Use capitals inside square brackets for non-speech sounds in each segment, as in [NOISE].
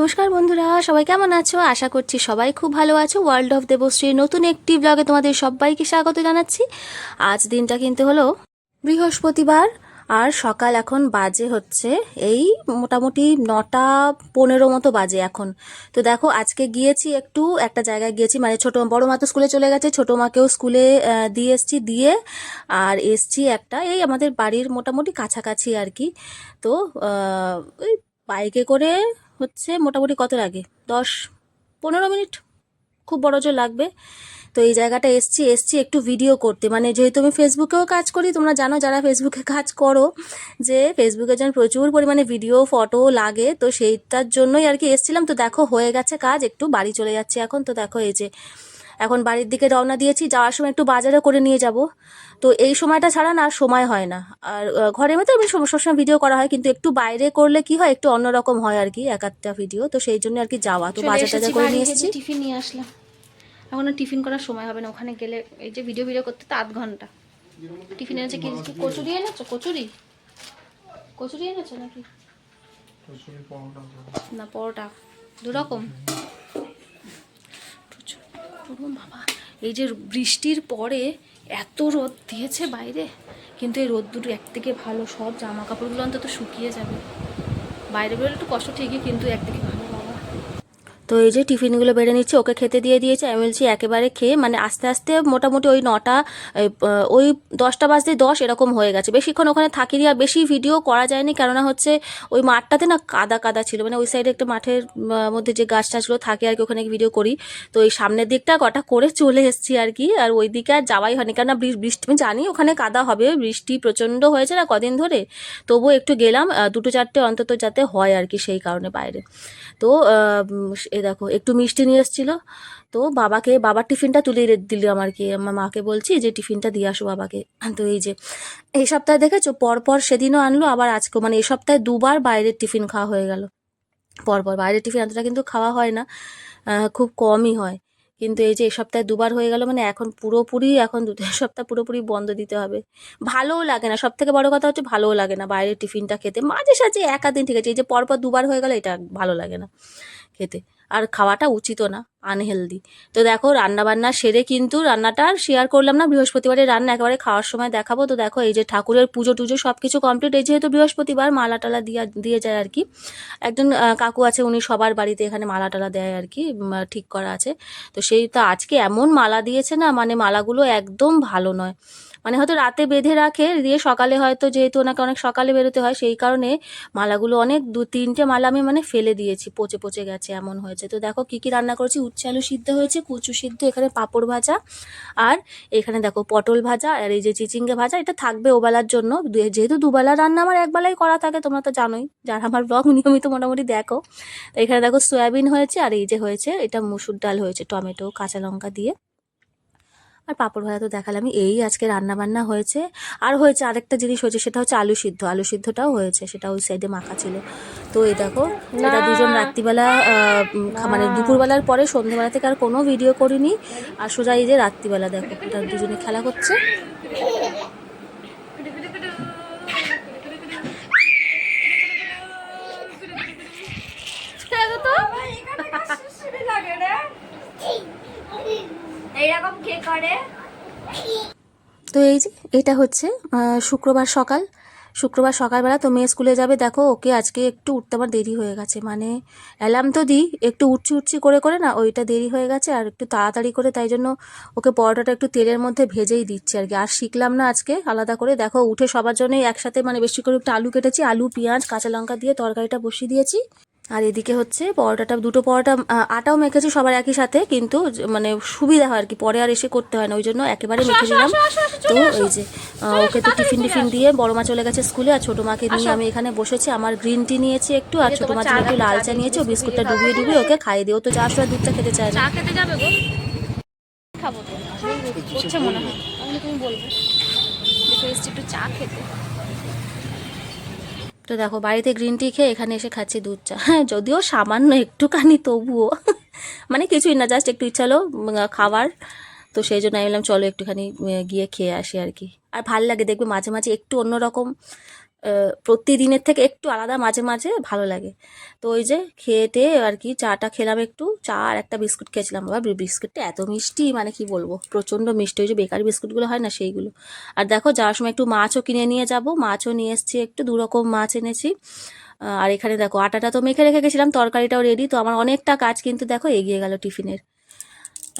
নমস্কার বন্ধুরা, সবাই কেমন আছো? আশা করছি সবাই খুব ভালো আছো। ওয়ার্ল্ড অফ দেবশ্রীর নতুন একটি ব্লগে তোমাদের সবাইকে স্বাগত জানাচ্ছি। আজ দিনটা কিন্তু হলো বৃহস্পতিবার, আর সকাল এখন বাজে হচ্ছে এই মোটামুটি নটা পনেরো মতো বাজে এখন। তো দেখো, আজকে গিয়েছি একটু, একটা জায়গায় গিয়েছি মানে ছোটো, বড় মা তো স্কুলে চলে গেছে, ছোটো মাকেও স্কুলে দিয়ে এসছি, দিয়ে, আর এসছি একটা, এই আমাদের বাড়ির মোটামুটি কাছাকাছি আর কি। তো ওই বাইকে করে হচ্ছে মোটামুটি কত লাগে? দশ, পনেরো মিনিট? খুব বড় জোর লাগবে। তো এই জায়গাটা এসছি এসছি একটু ভিডিও করতে। মানে যেহেতু আমি ফেসবুকেও কাজ করি, তোমরা জানো যারা ফেসবুকে কাজ করো, যে ফেসবুকে যেন প্রচুর পরিমাণে ভিডিও ফটো লাগে, তো সেইটার জন্যই আর কি এসছিলাম। তো দেখো, হয়ে গেছে কাজ, একটু বাড়ি চলে যাচ্ছে এখন। তো দেখো, এই যে এখন বাড়ির দিকে রওনা দিয়েছি, যাওয়ার সময় একটু বাজারও করে নিয়ে যাব। তো এই সময়টা ছাড়া না আর সময় হয় না। আর ঘরের মধ্যে আমি সব- সবসময় ভিডিও করা হয় কিন্তু একটু বাইরে করলে কি হয় একটু অন্যরকম হয় আর কি এক একটা ভিডিও তো সেই জন্য আর কি যাওয়া। তো বাজার টাজার করে নিয়ে এসেছি। টিফিন নিয়ে আসলাম। এখন টিফিন করার সময় হবে না ওখানে গেলে এই যে ভিডিও ভিডিও করতে তো আধ ঘণ্টা। টিফিন এনেছে কি কচুরি এনেছো? কচুরি? কচুরি এনেছো নাকি? না পরোটা। দু রকম প্রচুর প্রচুর বাবা। এই যে বৃষ্টির পরে এত রোদ দিয়েছে বাইরে, কিন্তু এই রোদ দুটো একদিকে ভালো সব জামা কাপড়গুলো অন্তত শুকিয়ে যাবে। বাইরে বেরোলে একটু কষ্ট ঠিকই, কিন্তু একদিকে তো এই যে টিফিনগুলো বেড়ে নিচ্ছে, ওকে খেতে দিয়ে দিয়েছে। আমি বলছি, একেবারে খেয়ে মানে আস্তে আস্তে মোটামুটি ওই নটা ওই দশটা বাজতে দশ এরকম হয়ে গেছে। বেশিক্ষণ ওখানে থাকিনি আর বেশি ভিডিও করা যায়নি, কেননা হচ্ছে ওই মাঠটাতে না কাদা কাদা ছিল। মানে ওই সাইডে একটা মাঠের মধ্যে যে গাছ টাছগুলো থাকে আর কি, ওখানে ভিডিও করি। তো এই সামনের দিকটা কটা করে চলে এসেছি আর কি, আর ওই দিকে আর যাওয়াই হয়নি। কেননা বৃষ্টি, আমি জানি ওখানে কাদা হবে, বৃষ্টি প্রচণ্ড হয়েছে না কদিন ধরে। তবুও একটু গেলাম দুটো চারটে অন্তত যাতে হয় আর কি সেই কারণে বাইরে। তো এই দেখো, একটু মিষ্টি নিয়ে এসেছিল। তো বাবাকে, বাবার টিফিনটা তুলে রে- দিলাম আর কি আমার মাকে বলছি যে, টিফিনটা দিয়ে আসো বাবাকে। [LAUGHS] তো এই যে, এই সপ্তাহে দেখেছ? পরপর সেদিনও আনলো, আবার আজকেও। মানে এই সপ্তাহে দুবার বাইরের টিফিন খাওয়া হয়ে গেল। পরপর বাইরের টিফিন এতটা কিন্তু খাওয়া হয় না। খুব কমই হয়। কিন্তু এই যে, এই সপ্তাহে দুবার হয়ে গেল মানে এখন পুরোপুরি, এখন দু, [LAUGHS] সপ্তাহ পুরোপুরি বন্ধ দিতে হবে। ভালোও লাগে না। সব থেকে বড় কথা হচ্ছে ভালোও লাগে না বাইরের টিফিনটা খেতে। মাঝে সাঝে একাদিন ঠিক আছে। এই যে, পরপর দুবার হয়ে গেল, এটা ভালো লাগে না খেতে। আর খাওয়াটা উচিতও না আনহেলদি তো দেখো রান্না বান্না সেরে কিন্তু রান্নাটা আর শেয়ার করলাম না, বৃহস্পতিবারের রান্না একেবারে খাওয়ার সময় দেখাবো। তো দেখো, এই যে ঠাকুরের পুজো টুজো সব কিছু কমপ্লিট এই যেহেতু বৃহস্পতিবার মালা টালা দিয়ে দিয়ে যায় আর কি। একজন কাকু আছে, উনি সবার বাড়িতে এখানে মালা টালা দেয় আর কি ঠিক করা আছে। তো সেই তো আজকে এমন মালা দিয়েছে না মানে মালাগুলো একদম ভালো নয়। মানে হয়তো রাতে বেঁধে রাখে, দিয়ে সকালে হয়তো যেহেতু ওনাকে অনেক সকালে বেরোতে হয়, সেই কারণে মালাগুলো অনেক দু, তিনটে মালা আমি মানে ফেলে দিয়েছি, পচে পচে গেছে, এমন হয়েছে। তো দেখো কি কি রান্না করেছি? উচ্ছে আলু সিদ্ধ হয়েছে, কুচু সিদ্ধ, এখানে পাঁপড় ভাজা, আর এখানে দেখো পটল ভাজা, আর এই যে চিচিঙ্গে ভাজা, এটা থাকবে ওবেলার জন্য। যেহেতু দুবেলা রান্না আমার একবেলাই করা থাকে, তোমরা তো জানোই, যারা আমার ব্লগ নিয়মিত মোটামুটি দেখো। এখানে দেখো সয়াবিন হয়েছে, আর এই যে হয়েছে, এটা মুসুর ডাল হয়েছে, টমেটো, কাঁচা লঙ্কা দিয়ে। আর পাঁপড় ভাজা তো দেখালাম। এই আজকে রান্না বান্না হয়েছে। আর হয়েছে আরেকটা জিনিস হয়েছে সেটা হচ্ছে আলু সিদ্ধ। আলু সিদ্ধটাও হয়েছে সেটা ওই সাইডে মাখা ছিল। তো এই দেখো এটা দুজন রাত্রিবেলা মানে দুপুরবেলার পরে সন্ধ্যেবেলা থেকে আর কোনো ভিডিও করিনি। আর সোজা এই যে রাত্রিবেলা দেখো এটা দুজনে খেলা করছে এইরকম কে করে? তো এই যে, এটা হচ্ছে শুক্রবার সকাল। শুক্রবার সকালবেলা তো মেয়ে স্কুলে যাবে। দেখো, ওকে আজকে একটু উঠতে আমার দেরি হয়ে গেছে। মানে অ্যালার্ম তো দিই, একটু উঠছি উঠছি করে করে না, ওইটা দেরি হয়ে গেছে আর একটু তাড়াতাড়ি করে, তাই জন্য ওকে পরোটাটা একটু তেলের মধ্যে ভেজেই দিচ্ছি আর কি। আর শিখলাম না আজকে আলাদা করে। দেখো, উঠে সবার জন্যই একসাথে মানে বেশি করে একটু আলু কেটেছি, আলু, পেঁয়াজ, কাঁচা লঙ্কা দিয়ে তরকারিটা বসিয়ে দিয়েছি। আর এদিকে হচ্ছে পরোটাটা দুটো পরোটা আটাও মেখেছি সবার একই সাথে কিন্তু মানে সুবিধা হয় আর কি পরে আর এসে করতে হয় না ওই জন্য একেবারে মেখে নিলাম। তো এই যে ওকে তো টিফিন টিফিন দিয়ে বড় মা চলে গেছে স্কুলে আর ছোটো মাকে নিয়ে আমি এখানে বসেছি আমার গ্রিন টি নিয়েছি একটু আর ছোটো মাছ একটু লাল চা নিয়েছি ও বিস্কুটটা ডুবিয়ে ডুবিয়ে ওকে খাইয়ে দিয়ে ও তো যাওয়ার সময় দুধটা খেতে চায় না। খেতে যাবে গো। খাব তো। মনে হয়। তুমি বলবে একটু চা খেতে। তো দেখো, বাড়িতে গ্রিন টি খেয়ে এখানে এসে খাচ্ছি দুধ চা। হ্যাঁ যদিও সামান্য একটুখানি তবুও। মানে কিছুই না জাস্ট একটু ইচ্ছা হলো খাবার তো সেই জন্য আমি বললাম, চলো একটুখানি গিয়ে খেয়ে আসি আর কি। আর ভালো লাগে, দেখবে মাঝে মাঝে একটু অন্যরকম প্রতিদিনের থেকে একটু আলাদা মাঝে মাঝে ভালো লাগে। তো ওই যে খেয়ে খেয়েটে আর কি চাটা খেলাম একটু, চা আর একটা বিস্কুট খেয়েছিলাম। বাবা বিস্কুটটা এত মিষ্টি মানে কি বলব, প্রচণ্ড মিষ্টি। ওই যে বেকারি বিস্কুটগুলো হয় না, সেইগুলো। আর দেখো, যাওয়ার সময় একটু মাছও কিনে নিয়ে যাব। মাছও নিয়ে এসেছি, একটু দু রকম মাছ এনেছি। আর এখানে দেখো, আটাটা তো মেখে রেখে গেছিলাম, তরকারিটাও রেডি তো আমার অনেকটা কাজ কিন্তু দেখো, এগিয়ে গেল টিফিনের।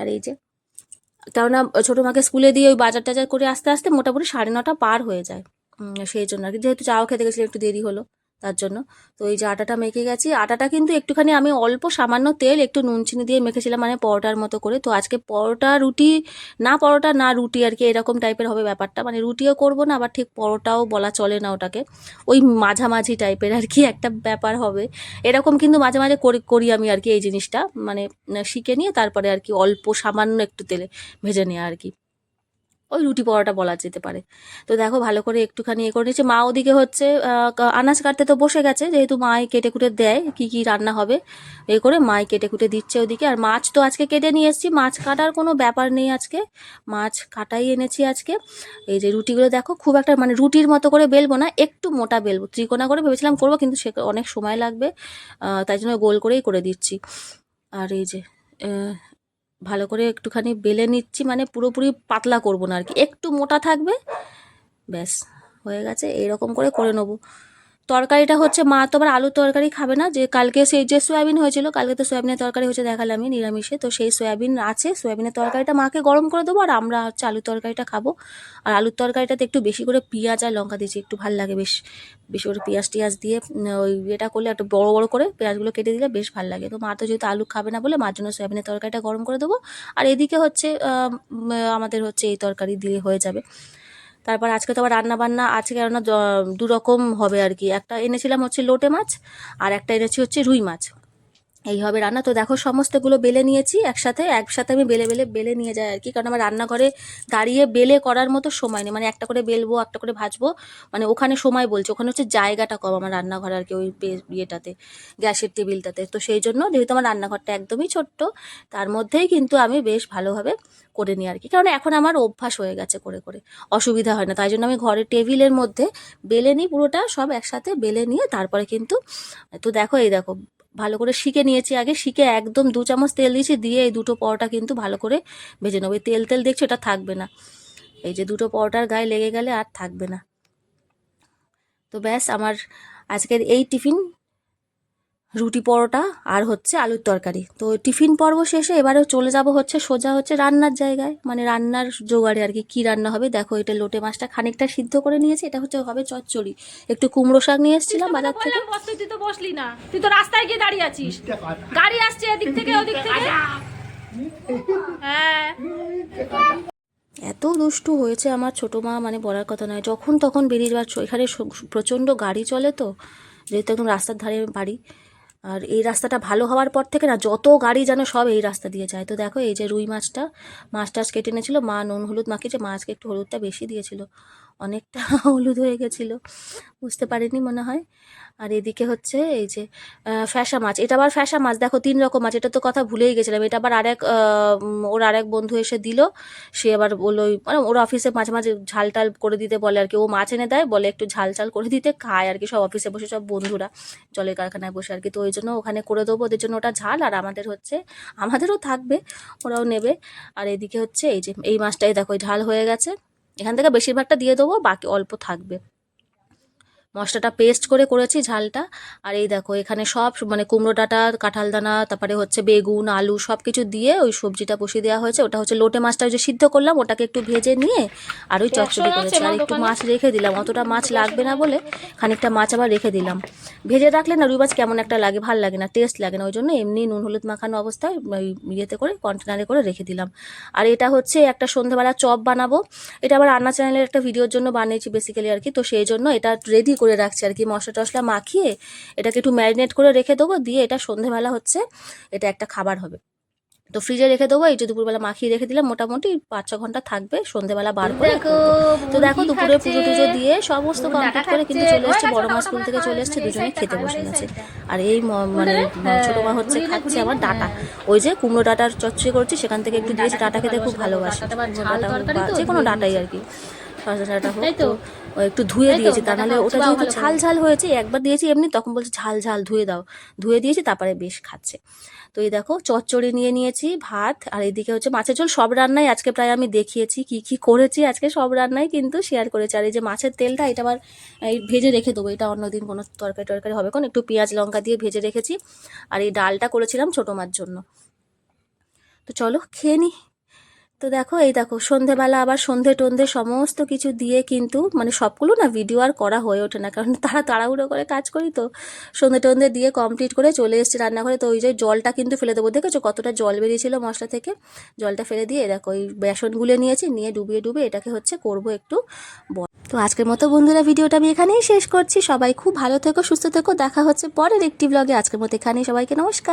আর এই যে, কেননা ছোটো মাকে স্কুলে দিয়ে ওই বাজার টাজার করে আস্তে আস্তে মোটামুটি সাড়ে নটা পার হয়ে যায়। সেই জন্য আর কি। যেহেতু চাও খেতে গেছিলাম একটু দেরি হলো, তার জন্য। তো এই যে আটাটা মেখে গেছি। আটাটা কিন্তু একটুখানি আমি অল্প সামান্য তেল, একটু নুন চিনি দিয়ে মেখেছিলাম মানে পরোটার মতো করে। তো আজকে পরোটা রুটি, না পরোটা, না রুটি আর কি, এরকম টাইপের হবে ব্যাপারটা। মানে রুটিও করব না, আবার ঠিক পরোটাও বলা চলে না ওটাকে। ওই মাঝামাঝি টাইপের আর কি একটা ব্যাপার হবে। এরকম কিন্তু মাঝে মাঝে করি করি আমি আর কি এই জিনিসটা। মানে শিখে নিয়ে তারপরে আর কি অল্প সামান্য একটু তেলে ভেজে নেওয়া আর কি। ওই রুটি পরোটা বলা যেতে পারে। তো দেখো ভালো করে একটুখানি এ করে নিচ্ছে মা ওদিকে হচ্ছে আনাজ কাটতে তো বসে গেছে, যেহেতু মাই কেটে কুটে দেয় কি কি রান্না হবে, এ করে মাই কেটে কুটে দিচ্ছে ওদিকে। আর মাছ তো আজকে কেটে নিয়ে এসেছি। মাছ কাটার কোনো ব্যাপার নেই আজকে। মাছ কাটাই এনেছি আজকে। এই যে রুটিগুলো দেখো, খুব একটা মানে রুটির মতো করে বেলবো না, একটু মোটা বেলবো। ত্রিকোণা করে ভেবেছিলাম করব, কিন্তু সে অনেক সময় লাগবে তাই জন্য গোল করেই করে দিচ্ছি। আর এই যে ভালো করে একটুখানি বেলে নিচ্ছি মানে পুরোপুরি পাতলা করব না আর কি। একটু মোটা থাকবে, ব্যাস, হয়ে গেছে, এইরকম করে করে নেব। তরকারিটা হচ্ছে, মা তো আবার আলুর তরকারি খাবে না। যে কালকে সেই যে সয়াবিন হয়েছিল, কালকে তো সয়াবিনের তরকারি হচ্ছে দেখালামই নিরামিষে। তো সেই সয়াবিন আছে, সয়াবিনের তরকারিটা মাকে গরম করে দেবো আর আমরা হচ্ছে আলুর তরকারিটা খাব। আর আলুর তরকারিটাতে একটু বেশি করে পেঁয়াজ আর লঙ্কা দিয়েছি, একটু ভালো লাগে বেশ। বেশি করে পেঁয়াজ টিয়াজ দিয়ে ওই এটা করলে একটু বড় বড় করে পেঁয়াজগুলো কেটে দিলে বেশ ভালো লাগে। তো মা তো যেহেতু আলু খাবে না বলে মার জন্য সয়াবিনের তরকারিটা গরম করে দেবো। আর এদিকে হচ্ছে আমাদের হচ্ছে এই তরকারি দিয়ে হয়ে যাবে। তারপর আজকে তো আবার রান্না বান্না আছে কেননা দুরকম হবে আর কি। একটা এনেছিলাম হচ্ছে লোটে মাছ, আর একটা এনেছি হচ্ছে রুই মাছ। এই হবে রান্না। তো দেখো সমস্তগুলো বেলে নিয়েছি, একসাথে একসাথে আমি বেলে বেলে বেলে নিয়ে যাই আর কি। কারণ আমার রান্নাঘরে দাঁড়িয়ে বেলে করার মতো সময় নেই। মানে একটা করে বেলবো, একটা করে ভাজবো মানে ওখানে সময় বলছে। ওখানে হচ্ছে জায়গাটা কম আমার রান্নাঘর আর কি ওই ইয়েটাতে, গ্যাসের টেবিলটাতে। তো সেই জন্য যেহেতু আমার রান্নাঘরটা একদমই ছোট্ট, তার মধ্যেই কিন্তু আমি বেশ ভালোভাবে করে নিই আর কি। কারণ এখন আমার অভ্যাস হয়ে গেছে করে করে। অসুবিধা হয় না। তাই জন্য আমি ঘরের টেবিলের মধ্যে বেলে নিই, পুরোটা সব একসাথে বেলে নিয়ে তারপরে কিন্তু, তো দেখো, এই দেখো ভালো করে শিখে নিয়েছি আগে। শিখে একদম দু চামচ তেল দিয়েছি, দিয়ে এই দুটো পরোটা কিন্তু ভালো করে ভেজে নেব। তেল তেল দেখছ এটা থাকবে না। এই যে দুটো পরোটার গায়ে লেগে গেলে আর থাকবে না। তো ব্যাস, আমার আজকের এই টিফিন রুটি পরোটা আর হচ্ছে আলুর তরকারি। তো টিফিন পর্ব শেষে এবারে চলে যাব হচ্ছে সোজা হচ্ছে রান্নার জায়গায়। মানে রান্নার জোগাড়ে আর কি কী রান্না হবে? দেখো এটা লোটে মাছটা খানিকটা সিদ্ধ করে নিয়েছি এটা হচ্ছে হবে চচ্চড়ি। একটু কুমড়ো শাক নিয়ে এসেছিলাম বাজার থেকে। তুই তো বসলি না। তুই তো রাস্তায় গিয়ে দাঁড়িয়ে আছিস। গাড়ি আসছে এদিক থেকে ওদিক থেকে। হ্যাঁ। এত দুষ্টু হয়েছে আমার ছোটো মা মানে বলার কথা নয়। যখন তখন বেরিয়ে যাওয়ার এখানে প্রচণ্ড গাড়ি চলে তো যেহেতু একদম রাস্তার ধারে বাড়ি। আর এই রাস্তাটা ভালো হওয়ার পর থেকে না যত গাড়ি যেন সব এই রাস্তা দিয়ে যায়। তো দেখো এই যে রুই মাছটা, মাছ টাছ কেটে এনেছিল, মা নুন হলুদ মাখিয়েছে মাছকে একটু হলুদটা বেশি দিয়েছিল। অনেকটা [LAUGHS] হলুদ হয়ে গেছিল, বুঝতে পারিনি মনে হয়। আর এদিকে হচ্ছে এই যে ফ্যাসা মাছ, এটা আবার ফ্যাসা মাছ, দেখো তিন রকম মাছ, এটা তো কথা ভুলেই গেছিলাম। এটা আবার আরেক ওর আরেক বন্ধু এসে দিল, সে আবার বলল মানে ওর অফিসে মাঝে মাঝে ঝাল টাল করে দিতে বলে আর কি। ও মাছ এনে দেয়, বলে একটু ঝাল ঝাল করে দিতে, খায় আর কি সব অফিসে বসে সব বন্ধুরা, জলের কারখানায় বসে আর কি। তো ওই জন্য ওখানে করে দেবো, ওদের জন্য ওটা ঝাল আর আমাদের হচ্ছে, আমাদেরও থাকবে, ওরাও নেবে। আর এদিকে হচ্ছে এই যে, এই মাছটাই দেখো ঝাল হয়ে গেছে। এখান থেকে বেশিরভাগটা দিয়ে দেবো বাকি অল্প থাকবে। মশলাটা পেস্ট করে করেছি ঝালটা। আর এই দেখো এখানে সব মানে কুমড়ো ডাঁটা কাঁঠাল দানা তারপরে হচ্ছে বেগুন আলু সব কিছু দিয়ে ওই সবজিটা বসিয়ে দেওয়া হয়েছে। ওটা হচ্ছে লোটে মাছটা যে সিদ্ধ করলাম ওটাকে একটু ভেজে নিয়ে আর ওই চচ্চড়ি করেছি। আর একটু মাছ রেখে দিলাম অতটা মাছ লাগবে না বলে খানিকটা মাছ আবার রেখে দিলাম। ভেজে রাখলে না রুই মাছ কেমন একটা লাগে ভালো লাগে না টেস্ট লাগে না ওই জন্য এমনি নুন হলুদ মাখানো অবস্থায় ওই ইয়েতে করে কন্টেনারে করে রেখে দিলাম। আর এটা হচ্ছে একটা সন্ধ্যাবেলা চপ বানাবো। এটা আবার রান্না চ্যানেলের একটা ভিডিওর জন্য বানিয়েছি বেসিক্যালি আর কি। তো সেই জন্য এটা রেডি করে রাখছি আর কি মশলা টশলা মাখিয়ে এটাকে একটু ম্যারিনেট করে রেখে দেবো দিয়ে এটা সন্ধেবেলা হচ্ছে এটা একটা খাবার হবে। তো ফ্রিজে রেখে দেবো এই যে দুপুরবেলা মাখিয়ে রেখে দিলাম মোটামুটি পাঁচ ছ ঘণ্টা থাকবে সন্ধ্যেবেলা বার করে। তো দেখো দুপুরে পুজো টুজো দিয়ে সমস্ত কমপ্লিট করে কিন্তু চলে এসছে বড় মা স্কুল থেকে চলে এসছে দুজনেই খেতে বসে গেছে আর এই মানে হ্যাঁ, ছোট মা হচ্ছে খাচ্ছে আমার ডাটা। হ্যাঁ। ওই যে কুমড়ো ডাটার চচ্চড়ি করছি সেখান থেকে একটু দিয়েছি ডাটা খেতে খুব ভালোবাসে, ডাটা যে কোনো ডাটাই আর কি। ডাঁটা হোক তো? তো একটু ধুয়ে দিয়েছি ডাঁটা নাহলে ওটা যেহেতু ঝাল ঝাল হয়েছে একবার দিয়েছি এমনি তখন বলছে ঝাল ঝাল ধুয়ে দাও। ধুয়ে দিয়েছি তারপরে বেশ খাচ্ছে। তো এই দেখো চচ্চড়ি নিয়ে নিয়েছি ভাত আর এদিকে হচ্ছে মাছের ঝোল সব রান্নাই আজকে প্রায় আমি দেখিয়েছি কি কি করেছি আজকে সব রান্নাই কিন্তু শেয়ার করেছি। আর এই যে মাছের তেলটা এটা আবার এই ভেজে রেখে দেবো এটা অন্যদিন কোনো তরকারি টরকারি হবে কোন একটু পেঁয়াজ লঙ্কা দিয়ে ভেজে রেখেছি। আর এই ডালটা করেছিলাম ছোটো মার জন্য। তো চলো খেয়ে নি। তো দেখো, এই দেখো, সন্ধেবেলা আবার সন্ধে টন্ধে সমস্ত কিছু দিয়ে কিন্তু মানে সবগুলো না ভিডিও আর করা হয়ে ওঠে না। কারণ তারা তাড়াহুড়ো করে কাজ করি তো, সন্ধে টন্ধে দিয়ে কমপ্লিট করে চলে এসেছি রান্নাঘরে। তো ওই যে জলটা কিন্তু ফেলে দেবো, দেখেছ কতটা জল বেরিয়েছিল মশলা থেকে? জলটা ফেলে দিয়ে দেখো ওই বেসন গুলে নিয়েছি, নিয়ে ডুবিয়ে ডুবিয়ে এটাকে হচ্ছে করব একটু তো আজকের মতো বন্ধুরা ভিডিওটা আমি এখানেই শেষ করছি। সবাই খুব ভালো থেকো, সুস্থ থেকো, দেখা হচ্ছে পরের একটি ব্লগে আজকের মতো এখানেই সবাইকে নমস্কার।